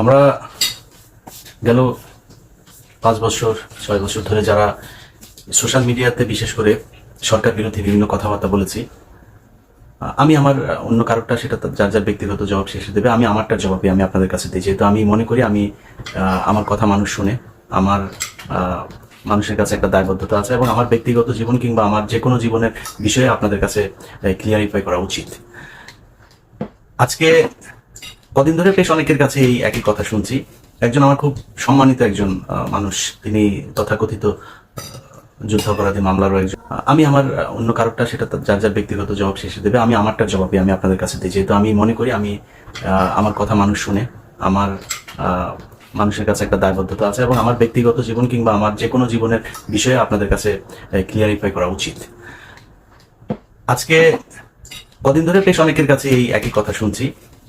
আমরা গেল পাঁচ বছর, ছয় বছর ধরে যারা সোশ্যাল মিডিয়াতে বিশেষ করে সরকার বিরোধী বিভিন্ন কথাবার্তা বলেছি, আমি আমার অন্য কারোরটা, সেটা যার যার ব্যক্তিগত জবাব শেষে দেবে, আমি আমারটার জবাবই আমি আপনাদের কাছে দিই। যেহেতু আমি মনে করি আমি আমার কথা মানুষ শুনে, আমার মানুষের কাছে একটা দায়বদ্ধতা আছে এবং আমার ব্যক্তিগত জীবন কিংবা আমার যে কোনো জীবনের বিষয়ে আপনাদের কাছে ক্লিয়ারিফাই করা উচিত। আজকে কদিন ধরে বেশ অনেকের কাছে এই একই কথা শুনছি। একজন আমার খুব সম্মানিত একজন মানুষ। তিনি তথাকথিত যুদ্ধাপরাধী মামলারও একজন। আমি আমার অন্য কারোরটা, সেটা যার যার ব্যক্তিগত জবাব শেষে দেবে। আমি আমারটার জবাবই আমি আপনাদের কাছে দিই। যেহেতু আমি মনে করি আমি আমার কথা মানুষ শুনে, আমার মানুষের কাছে একটা দায়বদ্ধতা আছে এবং আমার ব্যক্তিগত জীবন কিংবা আমার যে কোনো জীবনের বিষয়ে আপনাদের কাছে ক্লিয়ারিফাই করা উচিত। আজকে কদিন ধরে বেশ অনেকের কাছে এই একই কথা শুনছি।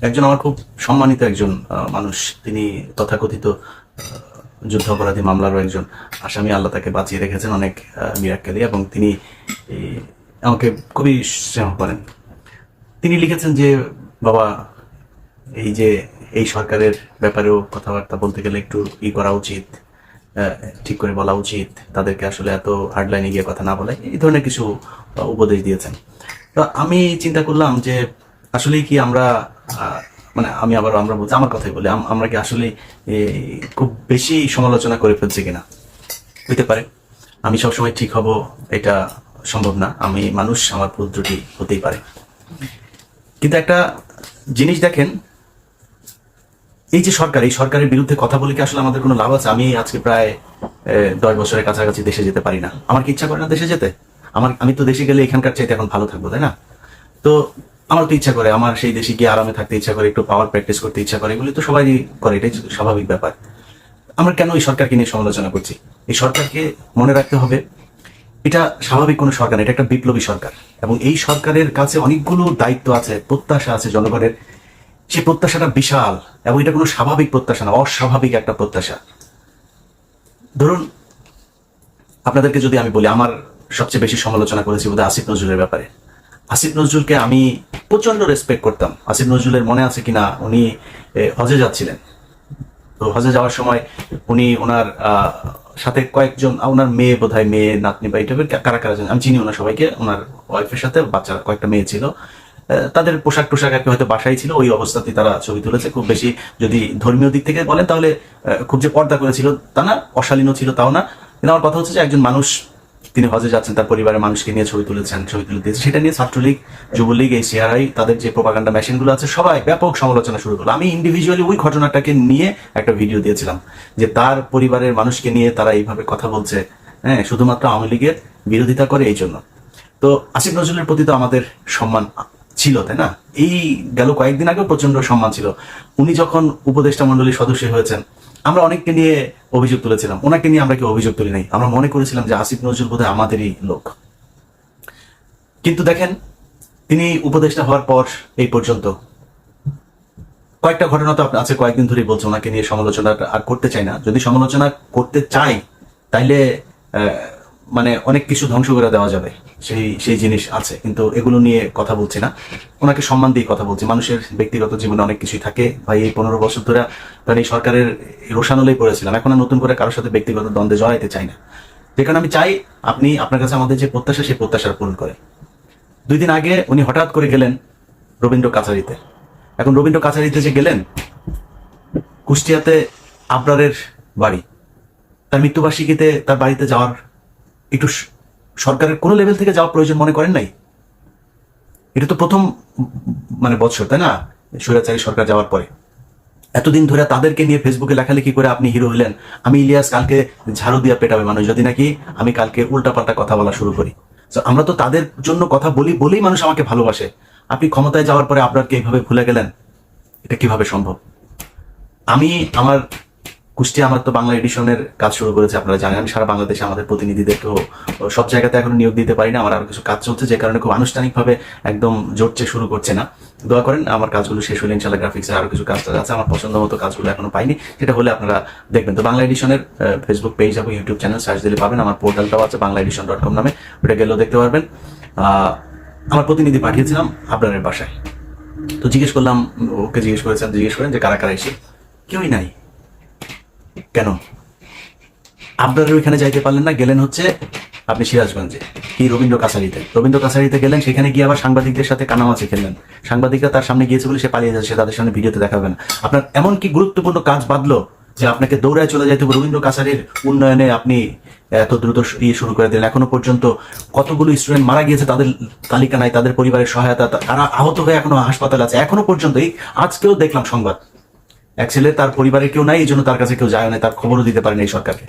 একজন আমার খুব সম্মানিত একজন মানুষ। তিনি তথাকথিত আহ, যুদ্ধাপরাধী মামলারও একজন আসামি। আল্লাহ তাকে বাঁচিয়ে রেখেছেন অনেক মিরাক্কালি এবং তিনি আমাকে খুবই স্নেহ করেন। তিনি লিখেছেন যে বাবা এই যে এই সরকারের ব্যাপারেও কথাবার্তা বলতে গেলে একটু ই করা উচিত ঠিক করে বলা উচিত। তাদেরকে আসলে এত হার্ডলাইনে গিয়ে কথা না বলে এই ধরনের কিছু উপদেশ দিয়েছেন। আমি চিন্তা করলাম যে আসলেই কি আমরা মানে আমি আবার আমরা বলছি, আমার কথাই বলি আমরা কি আসলে খুব বেশি সমালোচনা করে ফেলছি কিনা? হইতে পারে। আমি সবসময় ঠিক হব, এটা সম্ভব না। আমি মানুষ, আমার ভুল ত্রুটি হতেই পারে। কিন্তু একটা জিনিস দেখেন, এই যে সরকার, এই সরকারের বিরুদ্ধে কথা বলে কি আসলে আমাদের কোনো লাভ আছে? আমি আজকে প্রায় দশ বছরের কাছাকাছি দেশে যেতে পারি না। আমার কি ইচ্ছা করে না দেশে যেতে? আমার, আমি তো দেশে গেলে এখানকার চাইতে এখন ভালো থাকব, তাই না? তো আমার তো ইচ্ছা করে, আমার সেই দেশে গিয়ে আরামে থাকতে ইচ্ছা করে, একটু পাওয়ার প্র্যাকটিস করতে ইচ্ছা করে, এগুলি তো সবাই করে, এটাই স্বাভাবিক ব্যাপার। আমরা কেন এই সরকারকে নিয়ে সমালোচনা করছি? এই সরকারকে মনে রাখতে হবে, এটা স্বাভাবিক কোনো সরকার এটা একটা বিপ্লবী সরকার। এবং এই সরকারের কাছে অনেকগুলো দায়িত্ব আছে, প্রত্যাশা আছে জনগণের। সে প্রত্যাশাটা বিশাল, এবং এটা কোনো স্বাভাবিক প্রত্যাশা না, অস্বাভাবিক একটা প্রত্যাশা। ধরুন, আপনাদেরকে যদি আমি বলি, আমার সবচেয়ে বেশি সমালোচনা করেছি বোধহয় আসিফ নজরুলের ব্যাপারে। আসিফ নজরুলকে আমি প্রচণ্ড রেসপেক্ট করতাম। আসিফ নজরুলের মনে আছে কিনা উনি হজে যাচ্ছিলেন। তো হজে যাওয়ার সময় উনি ওনার সাথে কয়েকজন ওনার মেয়ে বোধহয়, মেয়ে নাতনি বা এই কারা কারা আমি চিনি ওনার সবাইকে, ওনার ওয়াইফের সাথে বাচ্চা কয়েকটা মেয়ে ছিল। তাদের পোশাক টোশাক আর কি হয়তো বাসায় ছিল, ওই অবস্থাতেই তারা ছবি তুলেছে। খুব বেশি যদি ধর্মীয় দিক থেকে বলেন তাহলে খুব যে পর্দা করেছিল তা না, অশালীনও ছিল তাও না। কিন্তু আমার কথা হচ্ছে যে একজন মানুষ তিনি হজে যাচ্ছেন, তার পরিবারের মানুষকে নিয়ে ছবি তুলেছেন, ছবি তুলে দিয়েছে সেটা নিয়ে ছাত্রলীগ, যুবলীগ, এই সিআরআই, তাদের যে প্রোপাগান্ডা মেশিনগুলো আছে, সবাই ব্যাপক সমালোচনা শুরু করল। আমি ইন্ডিভিজুয়ালি ওই ঘটনাটাকে নিয়ে একটা ভিডিও দিয়েছিলাম, যে তার পরিবারের মানুষকে নিয়ে তারা এইভাবে কথা বলছে। হ্যাঁ শুধুমাত্র আওয়ামী লীগের বিরোধিতা করে এই জন্য। তো আসিফ নজরুলের প্রতি তো আমাদের সম্মান ছিল, তাই না? এই গেল কয়েকদিন আগেও প্রচণ্ড সম্মান ছিল। উনি যখন উপদেষ্টা মন্ডলীর সদস্য হয়েছেন আমরা অনেককে নিয়ে অভিযোগ তুলেছিলাম। ওনাকে নিয়ে আমরা কেউ অভিযোগ তুলি নাই। আমরা মনে করেছিলাম যে আসিফ নজরুল বোধহয় আমাদেরই লোক। কিন্তু দেখেন, তিনি উপদেষ্টা হওয়ার পর এই পর্যন্ত কয়েকটা ঘটনা তো আছে, কয়েকদিন ধরেই বলছে ওনাকে নিয়ে সমালোচনা আর করতে চাই না। যদি সমালোচনা করতে চাই তাইলে মানে অনেক কিছু ধ্বংস করে দেওয়া যাবে, সেই সেই জিনিস আছে। কিন্তু এগুলো নিয়ে কথা বলছি না। ওনাকে সম্মান দিয়ে কথা বলছি। মানুষের ব্যক্তিগত জীবনে অনেক কিছুই থাকে। ভাই, এই পনেরো বছর ধরে ধরেন এই সরকারের রোশানলেই পড়েছিলাম। এখন নতুন করে কারোর সাথে ব্যক্তিগত দ্বন্দ্বে জড়াইতে চাই না। যে আমি চাই, আপনি আপনার কাছে আমাদের যে প্রত্যাশা, সেই প্রত্যাশার পূরণ করে দুই দিন আগে উনি হঠাৎ করে গেলেন রবীন্দ্র কাছারিতে। এখন রবীন্দ্র কাছারিতে যে গেলেন, কুষ্টিয়াতে আবরারের বাড়ি। তার মৃত্যুবার্ষিকীতে তার বাড়িতে যাওয়ার একটু সরকারের কোনো লেভেল থেকে যাওয়ার প্রয়োজন মনে করেন নাই? এটা তো প্রথম মানে বছর, তাই না? স্বৈরাচারী সরকার যাওয়ার পরে। এতদিন ধরে তাদেরকে নিয়ে ফেসবুকে লেখালেখি করে আপনি হিরো হলেন। আমি ইলিয়াস, কালকে ঝাড়ু দিয়া পেটাবে মানুষ, যদি নাকি আমি কালকে উল্টাপাল্টা কথা বলা শুরু করি। আমরা তো তাদের জন্য কথা বলি, বলেই মানুষ আমাকে ভালোবাসে। আপনি ক্ষমতায় যাওয়ার পরে আপনাকে এইভাবে ভুলে গেলেন? এটা কীভাবে সম্ভব? আমি আমার কুষ্টিয়া আমার তো বাংলা এডিশনের কাজ শুরু করেছে, আপনারা জানেন। সারা বাংলাদেশে আমাদের প্রতিনিধিদেরকেও সব জায়গাতে এখন নিয়োগ দিতে পারি না, আমার আরও কিছু কাজ চলছে, যে কারণে খুব আনুষ্ঠানিকভাবে একদম জোরছে শুরু করছে না। দোয়া করেন, আমার কাজগুলো শেষ হলে ইনশাল্লাহ গ্রাফিক্সের আরও কিছু কাজ আছে, আমার পছন্দ মতো কাজগুলো এখনও পাইনি। সেটা হলে আপনারা দেখবেন। তো বাংলা এডিশনের ফেসবুক পেজ এবং ইউটিউব চ্যানেল সার্চ দিলে পাবেন, আমার পোর্টালটাও আছে বাংলা এডিশন ডট কম নামে, ওটা গেলেও দেখতে পারবেন। আমার প্রতিনিধি পাঠিয়েছিলাম আপনাদের বাসায়। তো জিজ্ঞেস করলাম ওকে জিজ্ঞেস করেছেন, জিজ্ঞেস করেন যে কারা কারা এসে। কেউই নাই। কেন? আপনারা ওইখানে যাইতে পারলেন না, গেলেন হচ্ছে আপনি সিরাজগঞ্জে, কি রবীন্দ্র কাছারিতে। রবীন্দ্র কাছারিতে গেলেন, সেখানে গিয়ে আবার সাংবাদিকদের সাথে কানামাছি খেললেন। সাংবাদিকরা তার সামনে গিয়েছে বলে সে পালিয়ে যাচ্ছে তাদের সামনে ভিডিওতে দেখাবে না। আপনার এমন কি গুরুত্বপূর্ণ কাজ বাদলো যে আপনাকে দৌড়ায় চলে হবে? রবীন্দ্র কাছারির উন্নয়নে আপনি এত দ্রুত ইয়ে শুরু করে দিলেন। এখনও পর্যন্ত কতগুলো স্টুডেন্ট মারা গিয়েছে, তাদের তালিকা নাই, তাদের পরিবারের সহায়তা, তারা আহত হয়ে এখনও হাসপাতালে আছে। এখনও পর্যন্ত এই আজকেও দেখলাম সংবাদ। এক ছেলে তার পরিবারে কেউ নাই, এই জন্য তার কাছে কেউ যায় না, তার খবরও দিতে পারেন এই সরকারকে।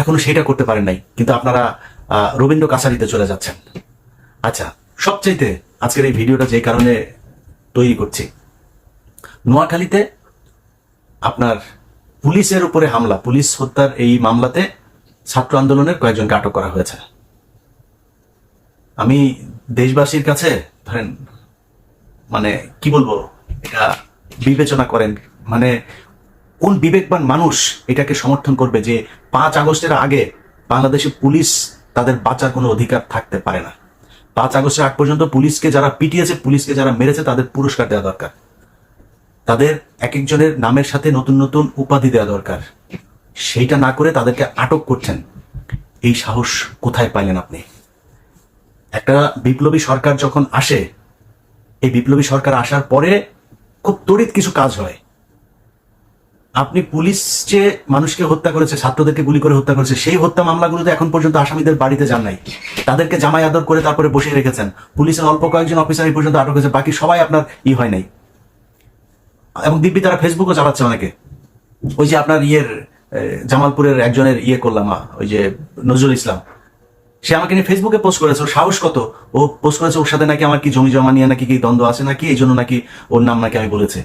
এখনও সেটা করতে পারেন নাই, কিন্তু আপনারা রবীন্দ্র কাছারিতে চলে যাচ্ছেন। আচ্ছা সবচাইতে আজকের এই ভিডিওটা যে কারণে তৈরি করছি, নোয়াখালীতে আপনার পুলিশের উপরে হামলা, পুলিশ হত্যার এই মামলাতে ছাত্র আন্দোলনের কয়েকজনকে আটক করা হয়েছে। আমি দেশবাসীর কাছে ধরেন মানে কি বলব, এটা বিবেচনা করেন মানে কোন বিবেকবান মানুষ এটাকে সমর্থন করবে যে পাঁচ আগস্টের আগে বাংলাদেশে পুলিশ তাদের বাঁচার কোনো অধিকার থাকতে পারে না? পাঁচ আগস্টের আগ পর্যন্ত পুলিশকে যারা পিটিয়েছে, পুলিশকে যারা মেরেছে, তাদের পুরস্কার দেওয়া দরকার। তাদের এক একজনের নামের সাথে নতুন নতুন উপাধি দেওয়া দরকার। সেইটা না করে তাদেরকে আটক করছেন। এই সাহস কোথায় পাইলেন আপনি? একটা বিপ্লবী সরকার যখন আসে, এই বিপ্লবী সরকার আসার পরে খুব তড়িৎ কিছু কাজ হয়। আপনি পুলিশ যে মানুষকে হত্যা করেছে, ছাত্রদেরকে গুলি করে হত্যা করেছে, সেই হত্যা মামলাগুলোতে এখন পর্যন্ত আসামিদের বাড়িতে যান নাই। তাদেরকে জামাই আদর করে তারপরে বসিয়ে রেখেছেন। পুলিশের অল্প কয়েকজন অফিসার এই পর্যন্ত আটক হয়েছে, বাকি সবাই আপনার ই হয় নাই। এবং দিব্যি তারা ফেসবুকও চালাচ্ছে অনেকে। ওই যে আপনার ইয়ের জামালপুরের একজনের ইয়ে করলাম ওই যে নজরুল ইসলাম। সে আমাকে নিয়ে ফেসবুকে পোস্ট করেছে, ওর সাহস কত? ও পোস্ট করেছে, ওর সাথে নাকি আমার কি জমি জমা নিয়ে নাকি কি দ্বন্দ্ব আছে নাকি? এই জন্য নাকি ওর নাম নাকি আমি বলেছে।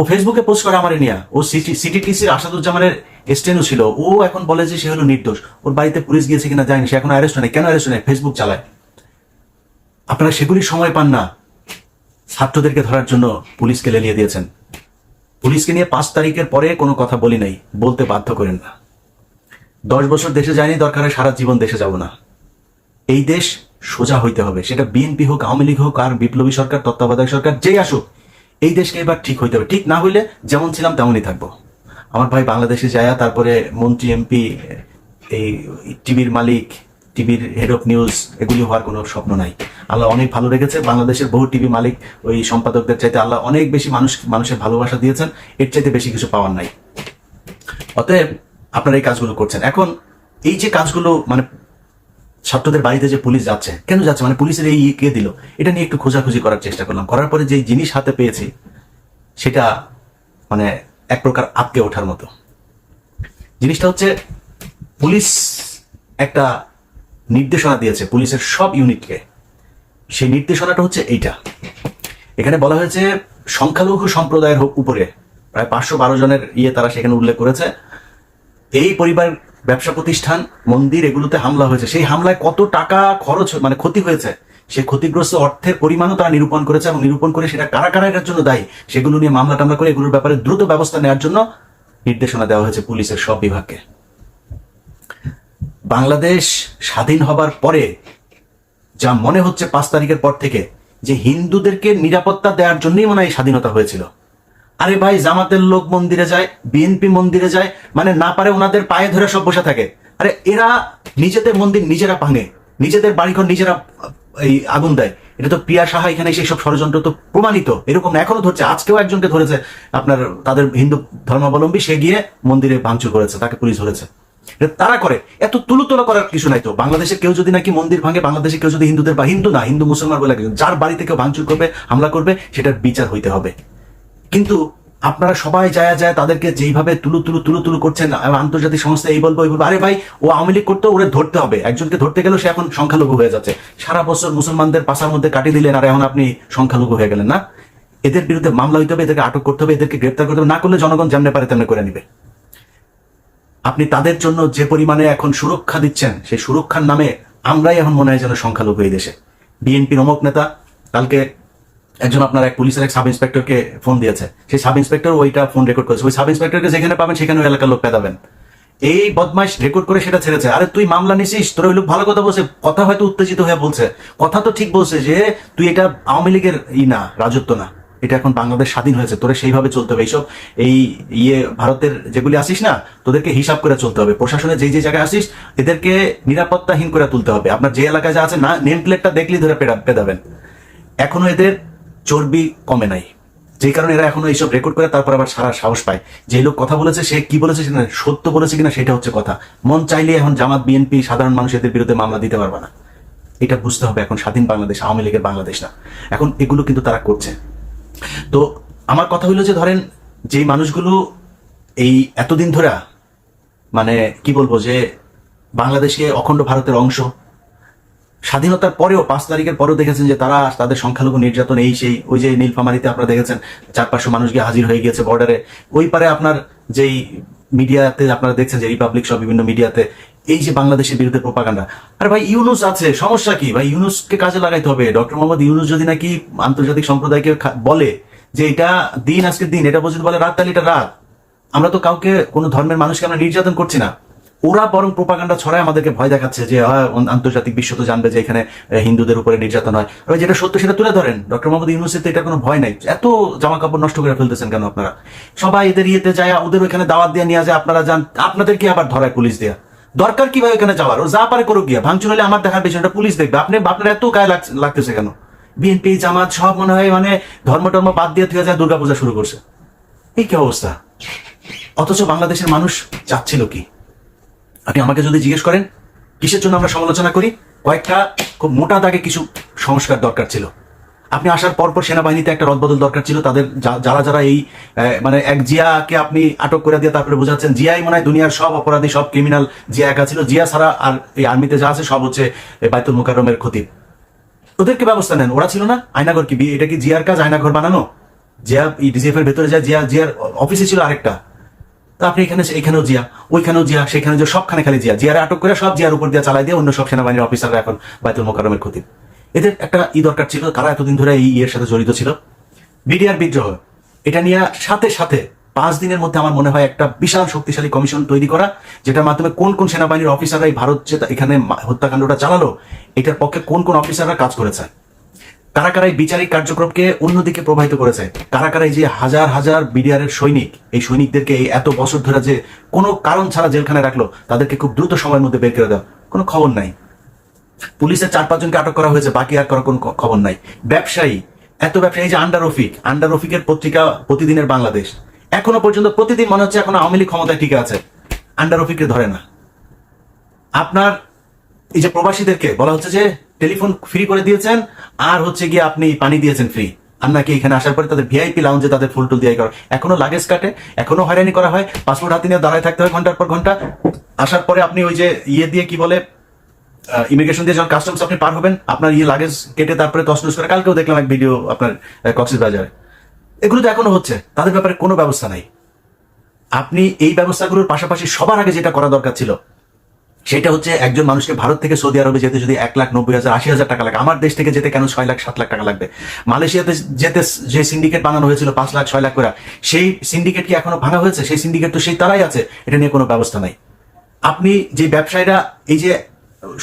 ও ফেসবুকে পোস্ট করে আমার নিয়ে। ও সিটি সিটিটিসির আসাদুজ্জামানের স্টেনও ছিল। ও এখন বলে যে সে হলো নির্দোষ। ওর বাড়িতে পুলিশ গিয়েছে কিনা জানি সে এখন অ্যারেস্ট নেই কেন অ্যারেস্ট নেই ফেসবুক চালায়। আপনারা সেগুলি সময় পান না। ছাত্রদেরকে ধরার জন্য পুলিশকে লেলিয়ে দিয়েছেন। পুলিশকে নিয়ে পাঁচ তারিখের পরে কোনো কথা বলি নাই। বলতে বাধ্য করেন না। দশ বছর দেশে যায়নি দরকার হয় সারা জীবন দেশে যাব না। এই দেশ সোজা হইতে হবে। সেটা বিএনপি হোক, আওয়ামী লীগ হোক, আর বিপ্লবী সরকার, তত্ত্বাবধায়ক সরকার, যেই আসুক। এই দেশকে এবার ঠিক হইতে হবে। ঠিক না হইলে যেমন ছিলাম তেমনই থাকব। আমার ভাই বাংলাদেশে যায় তারপরে মন্ত্রী, এমপি, এই টিভির মালিক, টিভির হেড অফ নিউজ এগুলি হওয়ার কোনো স্বপ্ন নাই। আল্লাহ অনেক ভালো রেখেছে। বাংলাদেশের বহু টিভি মালিক, ওই সম্পাদকদের চাইতে আল্লাহ অনেক বেশি মানুষ মানুষের ভালোবাসা দিয়েছেন। এর চাইতে বেশি কিছু পাওয়ার নাই। অতএব আপনারা এই কাজগুলো করছেন। এখন এই যে কাজগুলো মানে ছাত্রদের বাড়িতে যে পুলিশ যাচ্ছে। কেন যাচ্ছে? মানে পুলিশের এই ইয়ে কে দিল? এটা নিয়ে একটু খোঁজাখুঁজি করার চেষ্টা করলাম। করার পরে যে জিনিস হাতে পেয়েছি, সেটা মানে এক প্রকার আটকে ওঠার মতো। জিনিসটা হচ্ছে, পুলিশ একটা নির্দেশনা দিয়েছে, পুলিশের সব ইউনিটকে। সেই নির্দেশনাটা হচ্ছে এইটা। এখানে বলা হয়েছে, সংখ্যালঘু সম্প্রদায়ের উপরে, প্রায় পাঁচশো বারো জনের ইয়ে তারা সেখানে উল্লেখ করেছে। এই পরিবার ব্যবসা প্রতিষ্ঠান, মন্দির, এগুলোতে হামলা হয়েছে। সেই হামলায় কত টাকা খরচ মানে ক্ষতি হয়েছে, সেই ক্ষতিগ্রস্ত অর্থের পরিমাণও তারা নিরূপণ করেছে এবং নিরূপণ করে সেটা কারা কারা এটার জন্য দায়ী, সেগুলো নিয়ে মামলা টামলা করে এগুলোর ব্যাপারে দ্রুত ব্যবস্থা নেওয়ার জন্য নির্দেশনা দেওয়া হয়েছে পুলিশের সব বিভাগকে। বাংলাদেশ স্বাধীন হবার পরে যা মনে হচ্ছে পাঁচ তারিখের পর থেকে, যে হিন্দুদেরকে নিরাপত্তা দেওয়ার জন্যই মনে হয় স্বাধীনতা হয়েছিল। আরে ভাই, জামাতের লোক মন্দিরে যায়, বিএনপি মন্দিরে যায় মানে না পারে ওনাদের পায়ে ধরে সব বসে থাকে। আরে এরা নিজেদের মন্দির নিজেরা ভাঙে, নিজেদের বাড়িঘর নিজেরা এই আগুন দেয়। এটা তো প্রিয়া সাহা এখানে সেই সব ষড়যন্ত্র তো প্রমাণিত, এরকম এখনও ধরছে। আজকেও একজনকে ধরেছে, আপনার তাদের হিন্দু ধর্মাবলম্বী, সে গিয়ে মন্দিরে ভাঙচুর করেছে, তাকে পুলিশ ধরেছে। তারা করে, এত তুলুতলা করার কিছু নাই তো। বাংলাদেশে কেউ যদি নাকি মন্দির ভাঙে, বাংলাদেশে কেউ যদি হিন্দুদের বা হিন্দু না, হিন্দু মুসলমান বলে যার বাড়িতে কেউ ভাঙচুর করবে, হামলা করবে, সেটার বিচার হইতে হবে। কিন্তু আপনারা সবাই যায় যায় তাদেরকে যেইভাবে তুলু তুলু তুলু তুলু করছেন আন্তর্জাতিক সংস্থা এই বলব ওই বলব, আরে ভাই, ও আওয়ামী লীগ করতে ওরে ধরতে হবে, একজনকে ধরতে গেলেও সে এখন সংখ্যালঘু হয়ে যাচ্ছে। সারা বছর মুসলমানদের পাশার মধ্যে কাটিয়ে দিলেন, আর এখন আপনি সংখ্যালঘু হয়ে গেলেন, না? এদের বিরুদ্ধে মামলা হইতে হবে, এদেরকে আটক করতে হবে, এদেরকে গ্রেপ্তার করতে হবে, না করলে জনগণ যেমনে পারে তেমনি করে নিবে। আপনি তাদের জন্য যে পরিমাণে এখন সুরক্ষা দিচ্ছেন, সেই সুরক্ষার নামে আমরাই এখন মনে হয় যেন সংখ্যালঘু এই দেশে। বিএনপির অমুক নেতা, কালকে একজন আপনার এক পুলিশের এক সাব ইন্সপেক্টরকে ফোন দিয়েছে। সেই সাব ইন্সপেক্টর ওইটা ফোন রেকর্ড করেছে। ওই সাব ইন্সপেক্টরকে যেখানে পাবেন সেখানে এলাকার লোক পেদাবেন। এই বদমাইশ রেকর্ড করে সেটা ছেড়েছে। আরে, তুই মামলা নিছিস? তোর ওই লোক ভালো কথা বলছে। কথা হয়তো উত্তেজিত হয়ে বলছে। কথা তো ঠিক বলছে যে, তুই এটা আওয়ামী লীগের ই না, রাজত্ব না। এটা এখন বাংলাদেশ স্বাধীন হয়েছে। তোরে সেইভাবে চলতে হবে। এইসব, এই ইয়ে ভারতের যেগুলি আসিস না, তোদেরকে হিসাব করে চলতে হবে। প্রশাসনে যেই যে জায়গায় আসিস, এদেরকে নিরাপত্তাহীন করে তুলতে হবে। আপনার যে এলাকায় যা আছে, না নেম প্লেটটা দেখলেই ধরে পেদাবেন। এখনও এদের চর্বি কমে নাই। যেই কারণে এরা এখনও এইসব রেকর্ড করে, তারপর আবার সারা সাহস পায়। যে লোক কথা বলেছে, সে কি বলেছে সেটা সত্য বলেছে কিনা সেটা হচ্ছে কথা। মন চাইলে এখন জামাত, বিএনপি, সাধারণ মানুষ এদের বিরুদ্ধে মামলা দিতে পারবে না। এটা বুঝতে হবে এখন স্বাধীন বাংলাদেশ, আওয়ামী লীগের বাংলাদেশ না। এখন এগুলো কিন্তু তারা করছে। তো আমার কথা হলো যে ধরেন, যেই মানুষগুলো এই এতদিন ধরে মানে কি বলব যে বাংলাদেশে অখণ্ড ভারতের অংশ স্বাধীনতার পরেও, পাঁচ তারিখের পরেও দেখেছেন যে তারা তাদের সংখ্যালঘু নির্যাতন এই সেই, ওই যে নীলফামারিতে আপনারা দেখেছেন চার পাঁচশো মানুষ গিয়ে হাজির হয়ে গিয়েছে বর্ডারে ওই পারে আপনার যেই মিডিয়াতে আপনারা দেখছেন যে রিপাবলিক সব বিভিন্ন মিডিয়াতে, এই যে বাংলাদেশের বিরুদ্ধে প্রপাগান্ডা আর ভাই, ইউনুস আছে, সমস্যা কি? ভাই, ইউনুসকে কাজে লাগাইতে হবে। ডক্টর মোহাম্মদ ইউনুস যদি নাকি আন্তর্জাতিক সম্প্রদায়কে বলে যে এটা দিন, আজকের দিন, এটা বলছে বলে রাত তাহলে এটা রাত। আমরা তো কাউকে কোনো ধর্মের মানুষকে আমরা নির্যাতন করছি না। ওরা বরং প্রোপাগান্ডা ছড়ায় আমাদেরকে ভয় দেখাচ্ছে যে আন্তর্জাতিক বিশ্ব তো জানবে যে এখানে হিন্দুদের উপরে নির্যাতন হয়। যেটা সত্য সেটা তুলে ধরেন, ডক্টর মোহাম্মদ ইউনুসের এটা কোনো ভয় নাই। এত জামা কাপড় নষ্ট করে ফেলতেছেন কেন আপনারা? সবাই এদের ইয়েতে যায় ওদের ওইখানে দাওয়াত দিয়ে নিয়ে যায়, আপনারা যান। আপনাদেরকে আবার ধরায় পুলিশ দেয়া। দরকার কি ওখানে যাওয়ার? ও যা পারে করুক গিয়া। ভাঙচুর হলে আমার দেখার পেছনটা পুলিশ দেখবে। আপনি, আপনার এত গায়ে লাগ- লাগতেছে কেন? বিএনপি, জামাত সব মনে হয় মানে ধর্ম টর্ম বাদ দিয়ে থেকে যায়, দুর্গাপূজা শুরু করছে। এই কি অবস্থা? অথচ বাংলাদেশের মানুষ চাচ্ছিল কি? আপনি আমাকে যদি জিজ্ঞেস করেন, কিসের জন্য আমরা সমালোচনা করি? কয়েকটা খুব মোটা দাগে কিছু সংস্কার দরকার ছিল। আপনি আসার পর পর সেনাবাহিনীতে একটা রদবদল দরকার ছিল। তাদের যারা যারা এই মানে এক জিয়াকে আপনি আটক করে দিয়ে তারপরে বোঝাচ্ছেন, জিয়াই মনে হয় দুনিয়ার সব অপরাধী, সব ক্রিমিনাল জিয়া একা ছিল। জিয়া ছাড়া আর এই আর্মিতে যা আছে সব হচ্ছে এই বাইতুল মুকাররমের ক্ষতি ওদেরকে ব্যবস্থা নেন। ওরা ছিল না? আয়নাঘর কি? এটা কি জিয়ার কাজ? আয়নাঘর বানানো? জিয়া ডিজিএফ এর ভেতরে যায়, জিয়া জিয়ার অফিসে ছিল আরেকটা। তা আপনি এখানে এখানেও জিয়া, ওইখানেও জিয়া সেখানে যে সবখানে খালি জিয়া। জিয়ারে আটক করে সব জিয়ার উপর দিয়ে চালাই দিয়ে অন্য সব সেনাবাহিনীর অফিসাররা এখন বাইতুল মোকারমের ক্ষতি এদের একটা ই দরকার ছিল, তারা এতদিন ধরে এই ইয়ের সাথে জড়িত ছিল। বিডিআর বিদ্রোহ। এটা নিয়ে সাথে সাথে পাঁচ দিনের মধ্যে আমার মনে হয় একটা বিশাল শক্তিশালী কমিশন তৈরি করা, যেটার মাধ্যমে কোন কোন সেনাবাহিনীর অফিসাররা এই ভারত যে এখানে হত্যাকাণ্ডটা চালালো, এটার পক্ষে কোন কোন অফিসাররা কাজ করেছে। কারা কারা এই বিচারিক কার্যক্রমকে অন্যদিকে প্রবাহিত করেছে। কারা কারা এই যে হাজার হাজার বিডিআর এর সৈনিক, এই সৈনিকদেরকে এই এত বছর ধরে যে কোনো কারণ ছাড়া জেলখানায় রাখল, তাদেরকে খুব দ্রুত সময়ের মধ্যে বের করে দেওয়া কোনো খবর নাই। পুলিশের চার পাঁচজনকে আটক করা হয়েছে, বাকি আর করার কোনো খবর নাই। ব্যবসায়ী, এত ব্যবসায়ী যে আন্ডার রফিক, আন্ডার রফিকের পত্রিকা প্রতিদিনের বাংলাদেশ। এখনও পর্যন্ত প্রতিদিন মনে হচ্ছে এখন আওয়ামী লীগ ক্ষমতায় ঠিক আছে। আন্ডার রফিককে ধরে না। আপনার এই যে প্রবাসীদেরকে বলা হচ্ছে যে টেলিফোন ফ্রি করে দিয়েছেন, আর হচ্ছে গিয়ে আপনি পানি দিয়েছেন ফ্রি। আর নাকি এখানে আসার পরে তাদের ভিআইপি লাউঞ্জে তাদের ফুল টুল দিয়ে করা। এখনও লাগেজ কাটে, এখনও হয়রানি করা হয় পাসপোর্ট হাতে নিয়ে দাঁড়ায় থাকতে হয় ঘণ্টার পর ঘণ্টা। আসার পরে আপনি ওই যে ইয়ে দিয়ে কি বলে ইমিগ্রেশন দিয়ে যখন কাস্টমস আপনি পার হবেন, আপনার ইয়ে লাগেজ কেটে তারপরে তসনস করে, কালকেও দেখলাম এক ভিডিও আপনার কক্সিস বাজারে এগুলো তো এখনও হচ্ছে, তাদের ব্যাপারে কোনো ব্যবস্থা নাই। আপনি এই ব্যবস্থাগুলোর পাশাপাশি সবার আগে যেটা করা দরকার ছিল সেটা হচ্ছে একজন মানুষকে ভারত থেকে সৌদি আরবে যেতে যদি এক লাখ নব্বই হাজার, আশি হাজার টাকা লাগে, আমার দেশ থেকে যেতে কেন ছয় লাখ, সাত লাখ টাকা লাগবে? মালয়েশিয়াতে যেতে যে সিন্ডিকেট বানানো হয়েছিল পাঁচ লাখ, ছয় লাখ করে, সেই সিন্ডিকেট কি এখনও ভাঙা হয়েছে? সেই সিন্ডিকেট তো সেই তারাই আছে, এটা নিয়ে কোনো ব্যবস্থা নাই। আপনি যে ব্যবসায়ীরা, এই যে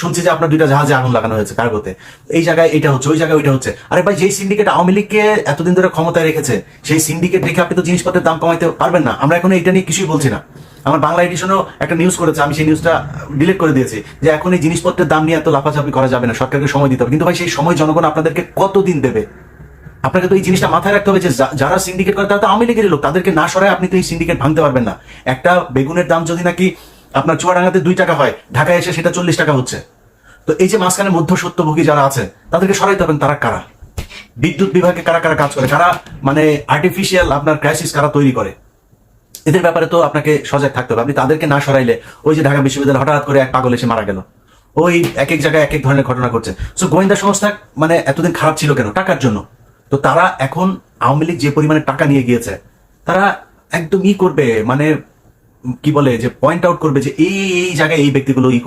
শুনছি যে আপনার দুইটা জাহাজে আগুন লাগানো হয়েছে কার্গোতে, এই জায়গায় এটা হচ্ছে, ওই জায়গায় ওইটা হচ্ছে। আরে ভাই, যেই সিন্ডিকেট আওয়ামী লীগকে এতদিন ধরে ক্ষমতায় রেখেছে, সেই সিন্ডিকেট রেখে আপনি তো জিনিসপত্রের দাম কমাইতে পারবেন না। আমরা এখন এটা নিয়ে কিছুই বলছি না। আমার বাংলা এডিশনও একটা নিউজ করেছে, আমি সেই নিউজটা ডিলিট করে দিয়েছি, যে এখন এই জিনিসপত্রের দাম নিয়ে এত লাফাচাপি করা যাবে না, সরকারকে সময় দিতে হবে। কিন্তু ভাই, সেই সময় জনগণ আপনাদেরকে কতদিন দেবে? আপনাকে তো এই জিনিসটা মাথায় রাখতে হবে যে যারা সিন্ডিকেট করে, তারা তো আওয়ামী লীগের লোক, তাদেরকে না সরায় আপনি তো এই সিন্ডিকেট ভাঙতে পারবেন না। একটা বেগুনের দাম যদি নাকি আপনার চুয়াডাঙ্গাতে দুই টাকা হয়, ঢাকায় এসে সেটা চল্লিশ টাকা হচ্ছে। তো এই যে মাঝখানে মধ্য সত্যভোগী যারা আছে, তাদেরকে সরাইতে হবেন তারা কারা? বিদ্যুৎ বিভাগে কারা কারা কাজ করে? কারা মানে আর্টিফিশিয়াল আপনার ক্রাইসিস কারা তৈরি করে? এদের ব্যাপারে তো আপনাকে সজাগ থাকতে হবে। আপনি তাদেরকে না সরাইলে ওই যে ঢাকা বিশ্ববিদ্যালয় হঠাৎ করে এক পাগল এসে মারা গেল। ওই এক এক জায়গায় এক এক ধরনের ঘটনা ঘটছে। সো গোয়েন্দা সংস্থা মানে এতদিন খারাপ ছিল কেন? টাকার জন্য। তো তারা এখন আওয়ামী লীগ যে পরিমাণে টাকা নিয়ে গিয়েছে, তারা একদম ই করবে মানে কি বলে যে পয়েন্ট আউট করবে যে এই এই জায়গায় এই ব্যক্তিগুলো ই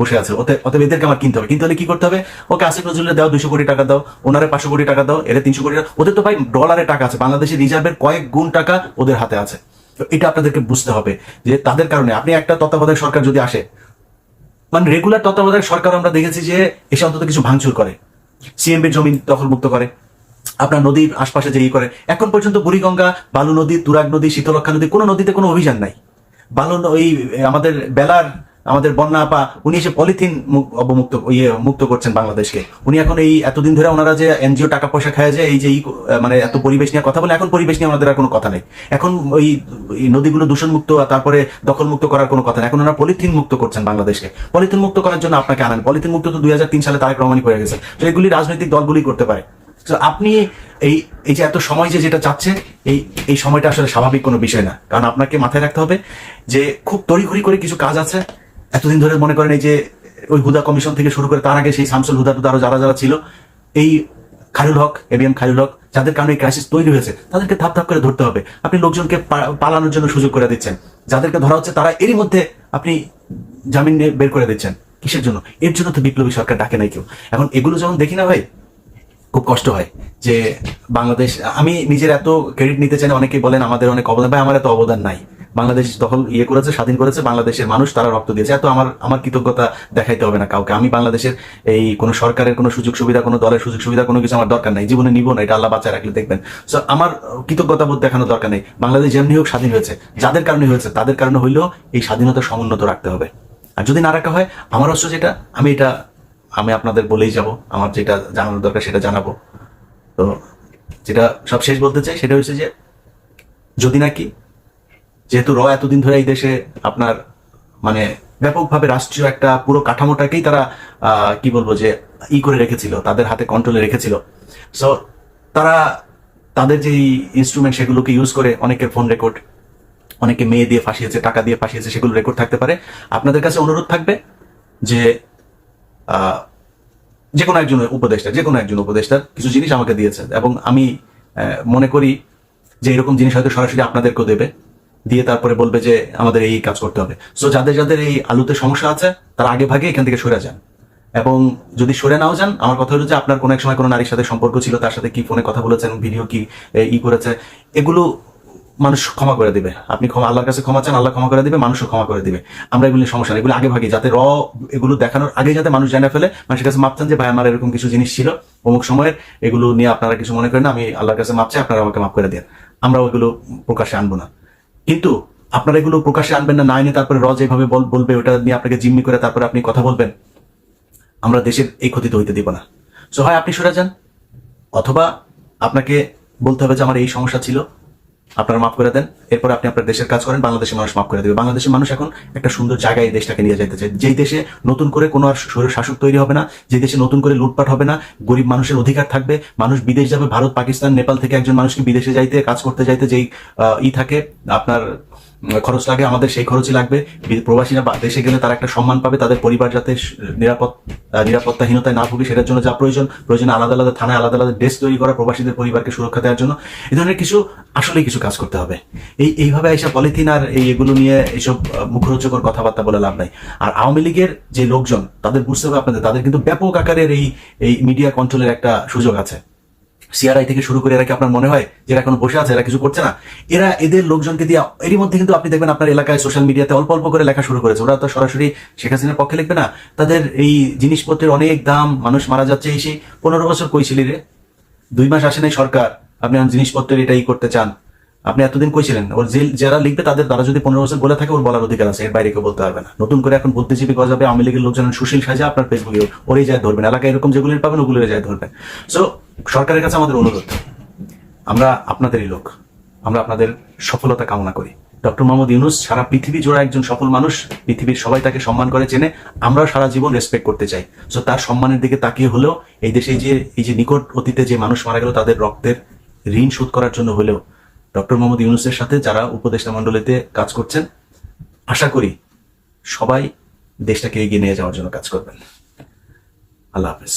বসে আছে। অতএব এদেরকে আমার কিনতে হবে। কিনতে হলে কি করতে হবে? ওকে আসিফ নজরুলের দাও দুশো কোটি টাকা দাও, ওনারে পাঁচশো কোটি টাকা দাও, এর তিনশো কোটি ওদের তো ভাই ডলারে টাকা আছে। বাংলাদেশের রিজার্ভের কয়েক গুণ টাকা ওদের হাতে আছে। এটা আপনাদেরকে বুঝতে হবে যে তাদের কারণে। আপনি একটা তত্ত্বাবধায়ক সরকার যদি আসে মানে রেগুলার তত্ত্বাবধায়ক সরকার আমরা দেখেছি যে এসে অন্তত কিছু ভাঙচুর করে। সিএমবির জমি দখলমুক্ত করে, আপনার নদীর আশপাশে যে ই করে। এখন পর্যন্ত বুড়িগঙ্গা, বালু নদী, তুরাগ নদী শীতলক্ষা নদী, কোনো নদীতে কোনো অভিযান নাই। বালু ওই আমাদের বেলার আমাদের বন্যা আপা, উনি এসে পলিথিন অবমুক্ত ইয়ে মুক্ত করছেন বাংলাদেশকে। উনি এখন এই এতদিন ধরে ওনারা যে এনজিও টাকা পয়সা খায় যে, এই যে মানে এত পরিবেশ নিয়ে কথা বলে, এখন পরিবেশ নিয়ে আমাদের আর কোনো কথা নেই। এখন ওই নদীগুলো দূষণ মুক্ত তারপরে দখল মুক্ত করার কোনো কথা নেই। এখন ওনারা পলিথিন মুক্ত করছেন বাংলাদেশকে। পলিথিন মুক্ত করার জন্য আপনাকে আনেন। পলিথিন মুক্ত তো দুই হাজার তিন সালে তারেক রহমানই করে গেছে তো এগুলি রাজনৈতিক দলগুলি করতে পারে। তো আপনি এই এই যে এত সময় যে যেটা চাচ্ছেন এই এই সময়টা আসলে স্বাভাবিক কোনো বিষয় না। কারণ আপনাকে মাথায় রাখতে হবে যে, খুব তড়িঘড়ি করে কিছু কাজ আছে। এতদিন ধরে মনে করেন এই যে ওই হুদা কমিশন থেকে শুরু করে তার আগে সেই শামসুল হুদা টুদা আরও যারা যারা ছিল, এই খায়রুল হক এবিএম খায়রুল হক, যাদের কারণে এই ক্রাইসিস তৈরি হয়েছে, তাদেরকে ধাপ ধাপ করে ধরতে হবে। আপনি লোকজনকে পালানোর জন্য সুযোগ করে দিচ্ছেন। যাদেরকে ধরা হচ্ছে তারা এরই মধ্যে আপনি জামিন বের করে দিচ্ছেন। কিসের জন্য? এর জন্য তো বিপ্লবী সরকার ডাকে নাই কেউ। এখন এগুলো যখন দেখি না ভাই, খুব কষ্ট হয় যে বাংলাদেশ, আমি নিজের এত ক্রেডিট নিতে চাই অনেকে বলেন আমাদের অনেক অবদান, ভাই, আমার এত অবদান নাই। বাংলাদেশ দখল ইয়ে করেছে, স্বাধীন করেছে, বাংলাদেশের মানুষ তারা রক্ত দিয়েছে। এত আমার আমার কৃতজ্ঞতা দেখাইতে হবে না কাউকে। আমি বাংলাদেশের এই কোনো সরকারের কোনো সুযোগ সুবিধা, কোনো দলের সুযোগ সুবিধা, কোনো কিছু আমার দরকার নাই। জীবনে নিব না, এটা আল্লাহ বাচ্চা রাখলে দেখবেন। সো আমার কৃতজ্ঞতা বোধ দেখানোর দরকার নেই। বাংলাদেশ যেমনি হোক স্বাধীন হয়েছে। যাদের কারণে হয়েছে, তাদের কারণে হইলেও এই স্বাধীনতা সমুন্নত রাখতে হবে। আর যদি না রাখা হয়, আমার অস্ত্র যেটা, আমি এটা, আমি আপনাদের বলেই যাব। আমার যেটা জানানোর দরকার, সেটা জানাব। তো যেটা সব শেষ বলতে চাই, সেটা হচ্ছে যে, যদি নাকি যেহেতু র এতদিন ধরে এই দেশে আপনার মানে ব্যাপকভাবে রাষ্ট্রীয় একটা পুরো কাঠামোটাকেই তারা কি বলব যে, ই করে রেখেছিল, তাদের হাতে কন্ট্রোলে রেখেছিল। সো তারা, তাদের যে ইনস্ট্রুমেন্ট সেগুলোকে ইউজ করে অনেকের ফোন রেকর্ড অনেকে মেয়ে দিয়ে ফাঁসিয়েছে, টাকা দিয়ে ফাঁসিয়েছে, সেগুলো রেকর্ড থাকতে পারে। আপনাদের কাছে অনুরোধ থাকবে যে যে কোনো একজন উপদেষ্টা যে কোনো একজন উপদেষ্টার কিছু জিনিস আমাকে দিয়েছে এবং আমি মনে করি যে এরকম জিনিস হয়তো সরাসরি আপনাদেরকেও দেবে। দিয়ে তারপরে বলবে যে আমাদের এই কাজ করতে হবে। সো যাদের যাদের এই আলুতে সমস্যা আছে, তারা আগে ভাগে এখান থেকে সরে যান। এবং যদি সরে নাও যান, আমার কথা হলো যে আপনার কোনো এক সময় কোনো নারীর সাথে সম্পর্ক ছিল, তার সাথে কি ফোনে কথা বলেছেন, ভিডিও কি ই করেছে, এগুলো মানুষ ক্ষমা করে দিবে। আপনি ক্ষমা, আল্লাহর কাছে ক্ষমা চান, আল্লাহ ক্ষমা করে দিবে, মানুষও ক্ষমা করে দিবে। আমরা এগুলো সমস্যা নেই, এগুলো আগে ভাগে যাতে র এগুলো দেখানোর আগে যাতে মানুষ জানা ফেলে, মানুষের কাছে মাপ চান যে, ভাই, আমার এরকম কিছু জিনিস ছিল, অমুক সময়ের, এগুলো নিয়ে আপনারা কিছু মনে করেন আমি আল্লাহর কাছে মাপ চাই, আপনারা আমাকে মাফ করে দেন। আমরা ওইগুলো প্রকাশ্যে আনব না। কিন্তু আপনারা এগুলো প্রকাশ্যে আনবেন না না এনে তারপরে র যেভাবে বল- বলবে, ওটা নিয়ে আপনাকে জিম্মি করে তারপরে আপনি কথা বলবেন। আমরা দেশের এই ক্ষতি তো হইতে দিব না। সো হয় আপনি সরে যান, অথবা আপনাকে বলতে হবে যে আমার এই সমস্যা ছিল। আপনারা মাফ করে দেন। এরপর আপনি আপনার দেশের কাজ করেন, বাংলাদেশের মানুষ মাফ করে দেবে। বাংলাদেশের মানুষ এখন একটা সুন্দর জায়গায় দেশটাকে নিয়ে যেতে চায় যেই দেশে নতুন করে কোনো আর শাসক তৈরি হবে না যে দেশে নতুন করে লুটপাট হবে না, গরিব মানুষের অধিকার থাকবে, মানুষ বিদেশ যাবে, ভারত, পাকিস্তান, নেপাল থেকে একজন মানুষকে বিদেশে যাইতে, কাজ করতে যাইতে যেই ই থাকে, আপনার খরচ লাগে, আমাদের সেই খরচই লাগবে। প্রবাসীরা দেশে গেলে তারা একটা সম্মান পাবে, তাদের পরিবার যাতে নিরাপদ নিরাপত্তাহীনতায় না ভুগে, সেটার জন্য যা প্রয়োজন, প্রয়োজনে আলাদা আলাদা থানায় আলাদা আলাদা ডেস্ক তৈরি করা, প্রবাসীদের পরিবারকে সুরক্ষা দেওয়ার জন্য। এই ধরনের কিছু, আসলেই কিছু কাজ করতে হবে। এই, এইভাবে এসব পলিথিন আর এই এগুলো নিয়ে এইসব মুখরোচকর কথাবার্তা বলে লাভ নাই। আর আওয়ামী লীগের যে লোকজন, তাদের বুঝতে হবে আপনাদের, তাদের কিন্তু ব্যাপক আকারের এই এই মিডিয়া কন্ট্রোলের একটা সুযোগ আছে। সিআরআই থেকে শুরু করে এরা কি আপনার মনে হয়? যে এরা এখন বসে আছে, এরা কিছু করছে না? এরা এদের লোকজনকে দিয়ে, এরই মধ্যে কিন্তু আপনি দেখবেন আপনার এলাকায় সোশ্যাল মিডিয়াতে অল্প অল্প করে লেখা শুরু করেছে। ওরা তো সরাসরি শেখ হাসিনার পক্ষে লিখবে না। তাদের এই জিনিসপত্রের অনেক দাম, মানুষ মারা যাচ্ছে। এই সেই পনেরো বছর কইছিলি রে? দুই মাস আসে নাই সরকার। আপনি জিনিসপত্রের এটাই করতে চান। আপনি এতদিন কইছিলেন ওর যে যারা লিখবে তাদের, তারা যদি পনেরো বছর বলে থাকে, ওর বলার অধিকার আছে, এর বাইরে কেউ বলতে পারবে না। নতুন করে এখন বুদ্ধিজীবী যাবে, আওয়ামী লীগের লোকজন সুশীল সাজা আপনার ফেসবুকে ওরই যায় ধরবেন। এলাকায় এরকম যেগুলো পাবেন ওগুলো যায় ধরবেন। সো সরকারের কাছে আমাদের অনুরোধ, আমরা আপনাদেরই লোক। আমরা আপনাদের সফলতা কামনা করি। ডক্টর মোহাম্মদ ইউনুস সারা পৃথিবী জোড়া একজন সফল মানুষ। পৃথিবীর সবাই তাকে সম্মান করে, চেনে। আমরাও সারা জীবন রেসপেক্ট করতে চাই। সো তার সম্মানের দিকে তাকিয়ে হলেও, এই দেশে যে এই যে নিকট অতীতে যে মানুষ মারা গেল, তাদের রক্তের ঋণ শোধ করার জন্য হলেও ডক্টর মোহাম্মদ ইউনুসের সাথে যারা উপদেষ্টা মন্ডলীতে কাজ করছেন, আশা করি সবাই দেশটাকে এগিয়ে নিয়ে যাওয়ার জন্য কাজ করবেন। আল্লাহ হাফেজ।